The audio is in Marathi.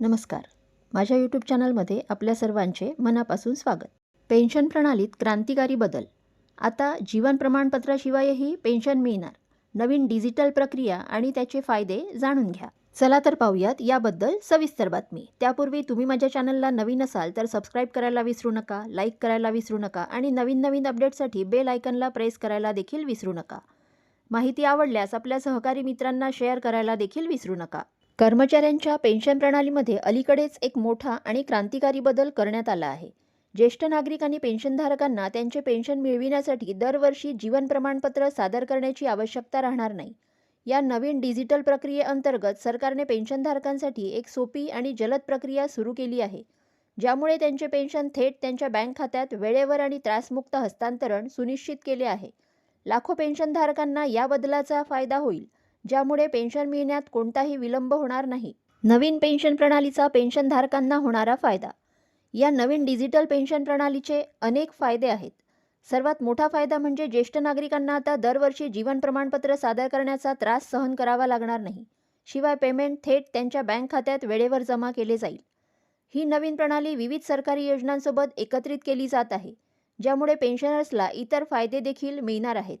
नमस्कार. माझ्या यूट्यूब चॅनलमध्ये आपल्या सर्वांचे मनापासून स्वागत. पेन्शन प्रणालीत क्रांतिकारी बदल. आता जीवन प्रमाणपत्राशिवायही पेन्शन मिळणार. नवीन डिजिटल प्रक्रिया आणि त्याचे फायदे जाणून घ्या. चला तर पाहूयात याबद्दल सविस्तर बातमी. त्यापूर्वी तुम्ही माझ्या चॅनलला नवीन असाल तर सबस्क्राईब करायला विसरू नका लाईक करायला विसरू नका आणि नवीन नवीन अपडेटसाठी बेल आयकनला प्रेस करायला देखील विसरू नका. माहिती आवडल्यास आपल्या सहकारी मित्रांना शेअर करायला देखील विसरू नका. कर्मचाऱ्यांच्या पेन्शन प्रणालीमध्ये अलीकडेच एक मोठा आणि क्रांतिकारी बदल करण्यात आला आहे. ज्येष्ठ नागरिक आणि पेन्शनधारकांना त्यांचे पेन्शन मिळविण्यासाठी दरवर्षी जीवन प्रमाणपत्र सादर करण्याची आवश्यकता राहणार नाही. या नवीन डिजिटल प्रक्रियेअंतर्गत सरकारने पेन्शनधारकांसाठी एक सोपी आणि जलद प्रक्रिया सुरू केली आहे. ज्यामुळे त्यांचे पेन्शन थेट त्यांच्या बँक खात्यात वेळेवर आणि त्रासमुक्त हस्तांतरण सुनिश्चित केले आहे. लाखो पेन्शनधारकांना या बदलाचा फायदा होईल. ज्यामुळे पेन्शन मिळण्यात कोणताही विलंब होणार नाही. नवीन पेन्शन प्रणालीचा पेन्शनधारकांना होणारा फायदा. या नवीन डिजिटल पेन्शन प्रणालीचे अनेक फायदे आहेत. सर्वात मोठा फायदा म्हणजे ज्येष्ठ नागरिकांना आता दरवर्षी जीवन प्रमाणपत्र सादर करण्याचा त्रास सहन करावा लागणार नाही. शिवाय पेमेंट थेट त्यांच्या बँक खात्यात वेळेवर जमा केले जाईल. ही नवीन प्रणाली विविध सरकारी योजनांसोबत एकत्रित केली जात आहे. ज्यामुळे पेन्शनर्सला इतर फायदे देखील मिळणार आहेत.